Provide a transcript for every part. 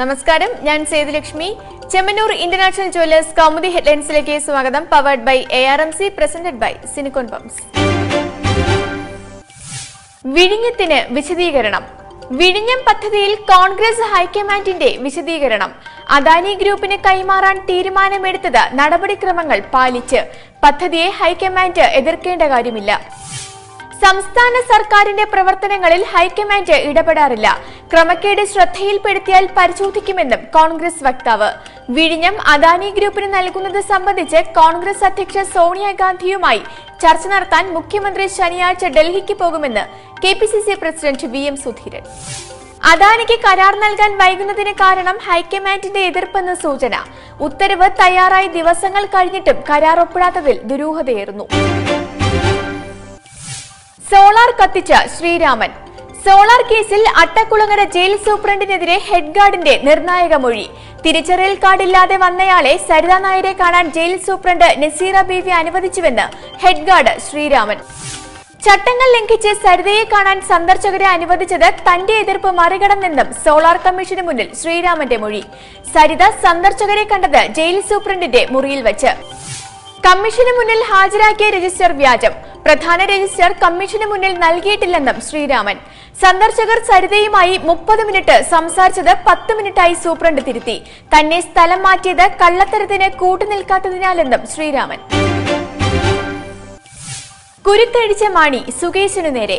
നമസ്കാരം. ഞാൻ Sethulakshmi. Chemmanur international jewellers Kaumudi ഹെഡ്ലൈൻസിലേക്ക് സ്വാഗതം. Powered by A R M C presented by സിനിക്കോൺ pumps വിഴിഞ്ഞത്തിന് വിശദീകരണം. വിഴിഞ്ഞം പദ്ധതിയിൽ കോൺഗ്രസ് ഹൈക്കമാൻഡിന്റെ വിശദീകരണം. അദാനി ഗ്രൂപ്പിന് കൈമാറാൻ തീരുമാനമെടുത്തത് നടപടിക്രമങ്ങൾ പാലിച്ച്. പദ്ധതിയെ ഹൈക്കമാൻഡ് എതിർക്കേണ്ട കാര്യമില്ല. സംസ്ഥാന സർക്കാരിന്റെ പ്രവർത്തനങ്ങളിൽ ഹൈക്കമാൻഡ് ഇടപെടാറില്ല. ക്രമക്കേട് ശ്രദ്ധയിൽപ്പെടുത്തിയാൽ പരിശോധിക്കുമെന്നും കോൺഗ്രസ് വക്താവ്. വിഴിഞ്ഞം അദാനി ഗ്രൂപ്പിന് നൽകുന്നത് സംബന്ധിച്ച് കോൺഗ്രസ് അധ്യക്ഷ സോണിയാഗാന്ധിയുമായി ചർച്ച നടത്താൻ മുഖ്യമന്ത്രി ശനിയാഴ്ച ഡൽഹിക്ക് പോകുമെന്ന് K president V M Sudheeran. അദാനിക്ക് കരാർ നൽകാൻ വൈകുന്നതിന് കാരണം ഹൈക്കമാൻഡിന്റെ എതിർപ്പെന്ന് സൂചന. ഉത്തരവ് തയ്യാറായി ദിവസങ്ങൾ കഴിഞ്ഞിട്ടും കരാർ ഒപ്പിടാത്തതിൽ ദുരൂഹതയേറുന്നു. സോളാർ കത്തിച്ച ശ്രീരാമൻ. സോളാർ കേസിൽ അട്ടക്കുളങ്ങര ജയിൽ സൂപ്രണ്ടിനെതിരെ ഹെഡ് ഗാർഡിന്റെ നിർണായക മൊഴി. തിരിച്ചറിയൽ കാർഡില്ലാതെ വന്നയാളെ സരിതാ നായരെ കാണാൻ ജയിൽ സൂപ്രണ്ട് നസീറ ബീവി അനുവദിച്ചുവെന്ന് ഹെഡ് ഗാർഡ് ശ്രീരാമൻ. ചട്ടങ്ങൾ ലംഘിച്ച് സരിതയെ കാണാൻ സന്ദർശകരെ അനുവദിച്ചത് തന്റെ എതിർപ്പ് മറികടന്നെന്നും സോളാർ കമ്മീഷന് മുന്നിൽ ശ്രീരാമന്റെ മൊഴി. സരിത സന്ദർശകരെ കണ്ടത് ജയിൽ സൂപ്രണ്ടിന്റെ മുറിയിൽ വെച്ച്. കമ്മീഷന് മുന്നിൽ ഹാജരാക്കിയ രജിസ്റ്റർ വ്യാജം. പ്രധാന രജിസ്റ്റർ കമ്മീഷന് മുന്നിൽ നൽകിയിട്ടില്ലെന്നും ശ്രീരാമൻ. സന്ദർശകർ സരിതയുമായി മുപ്പത് മിനിറ്റ് സംസാരിച്ചത് പത്ത് മിനിറ്റായി സൂപ്രണ്ട് തിരുത്തി. തന്നെ സ്ഥലം മാറ്റിയത് കള്ളത്തരത്തിന് കൂട്ടുനിൽക്കാത്തതിനാലെന്നും ശ്രീരാമൻ. കുരുക്കഴിച്ച മാണി സുകേശിനു നേരെ.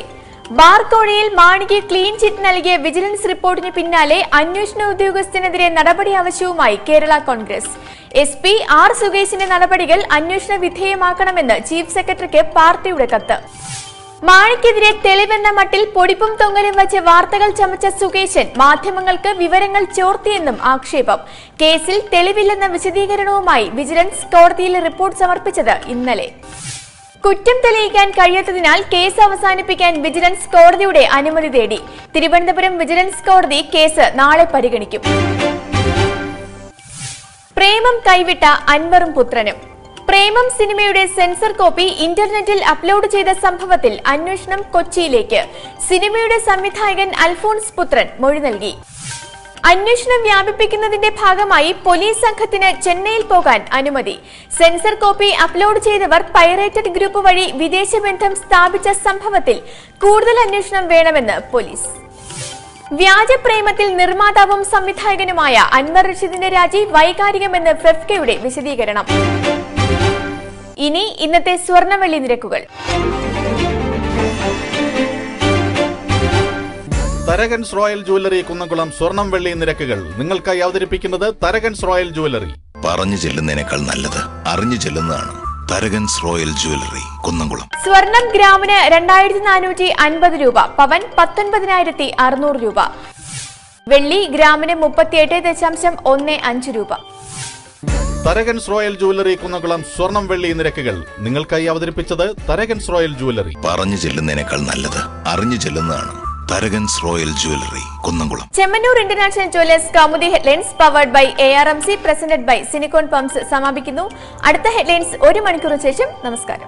ബാർക്കോഴയിൽ മാണിക്ക് ക്ലീൻ ചിറ്റ് നൽകിയ വിജിലൻസ് റിപ്പോർട്ടിന് പിന്നാലെ അന്വേഷണ ഉദ്യോഗസ്ഥനെതിരെ നടപടി ആവശ്യവുമായി Kerala Congress. S P R സുകേശിന്റെ നടപടികൾ അന്വേഷണ വിധേയമാക്കണമെന്ന് ചീഫ് സെക്രട്ടറിക്ക് പാർട്ടിയുടെ കത്ത്. മാണിക്കെതിരെ തെളിവെന്ന മട്ടിൽ പൊടിപ്പും തൊങ്ങലും വച്ച് വാർത്തകൾ ചമച്ച സുകേശൻ മാധ്യമങ്ങൾക്ക് വിവരങ്ങൾ ചോർത്തിയെന്നും ആക്ഷേപം. കേസിൽ തെളിവില്ലെന്ന വിശദീകരണവുമായി വിജിലൻസ് കോടതിയിൽ റിപ്പോർട്ട് സമർപ്പിച്ചത് ഇന്നലെ. കുറ്റം തെളിയിക്കാൻ കഴിയാത്തതിനാൽ കേസ് അവസാനിപ്പിക്കാൻ വിജിലൻസ് കോടതിയുടെ അനുമതി തേടി. തിരുവനന്തപുരം വിജിലൻസ് കോടതി കേസ് നാളെ പരിഗണിക്കും. പ്രേമം കൈവിട്ട അൻവറും പുത്രനും. പ്രേമം സിനിമയുടെ സെൻസർ കോപ്പി ഇന്റർനെറ്റിൽ അപ്ലോഡ് ചെയ്ത സംഭവത്തിൽ അന്വേഷണം കൊച്ചിയിലേക്ക്. സിനിമയുടെ സംവിധായകൻ അൽഫോൺസ് പുത്രൻ മൊഴി നൽകി. അന്വേഷണം വ്യാപിപ്പിക്കുന്നതിന്റെ ഭാഗമായി പോലീസ് സംഘത്തിന് ചെന്നൈയിൽ പോകാൻ അനുമതി. സെൻസർ കോപ്പി അപ്ലോഡ് ചെയ്തവർ പൈറേറ്റഡ് ഗ്രൂപ്പ് വഴി വിദേശ ബന്ധം സ്ഥാപിച്ച സംഭവത്തിൽ കൂടുതൽ അന്വേഷണം വേണമെന്ന് പോലീസ്. വ്യാജപ്രേമത്തിൽ നിർമ്മാതാവും സംവിധായകനുമായ അൻവർ റഷീദിന്റെ രാജി വൈകാരികമെന്ന് ഫെഫ്കയുടെ വിശദീകരണം. ഇനി ഇന്നത്തെ സ്വർണവെള്ളി നിരക്കുകൾ. തരകൻസ് റോയൽ ജുവല്ലറി കുന്നംകുളം സ്വർണം വെള്ളി നിരക്കുകൾ നിങ്ങൾക്കായി അവതരിപ്പിക്കുന്നത് തരകൻസ് റോയൽ ജുവല്ലറി. പറഞ്ഞു ചെല്ലുന്നതിനേക്കാൾ നല്ലത് അറിഞ്ഞു ചെല്ലുന്നതാണ് തരകൻസ് റോയൽ ജുവലറി കുന്നംകുളം. സ്വർണം ഗ്രാമിന് രണ്ടായിരത്തി നാനൂറ്റി അൻപത് രൂപ പവൻ പത്തൊൻപതിനായിരത്തി അറുന്നൂറ് രൂപ. വെള്ളി ഗ്രാമിന് മുപ്പത്തിയെട്ട് ദശാംശം ഒന്ന് അഞ്ച് രൂപ. തരകൻസ് റോയൽ ജുവല്ലറി കുന്നംകുളം സ്വർണം വെള്ളി നിരക്കുകൾ നിങ്ങൾക്കായി അവതരിപ്പിച്ചത് തരകൻസ് റോയൽ ജുവല്ലറി. പറഞ്ഞു ചെല്ലുന്നതിനേക്കാൾ നല്ലത് അറിഞ്ഞു ചെല്ലുന്നതാണ് Tharakans royal jewellery Kunnamkulam Chemmanur international jewellers Kaumudi headlines powered by A R M C presented by സിനിക്കോൺ pumps സമാപിക്കുന്നു. അടുത്ത ഹെഡ്ലൈൻസ് ഒരു മണിക്കൂറിന് ശേഷം നമസ്കാരം.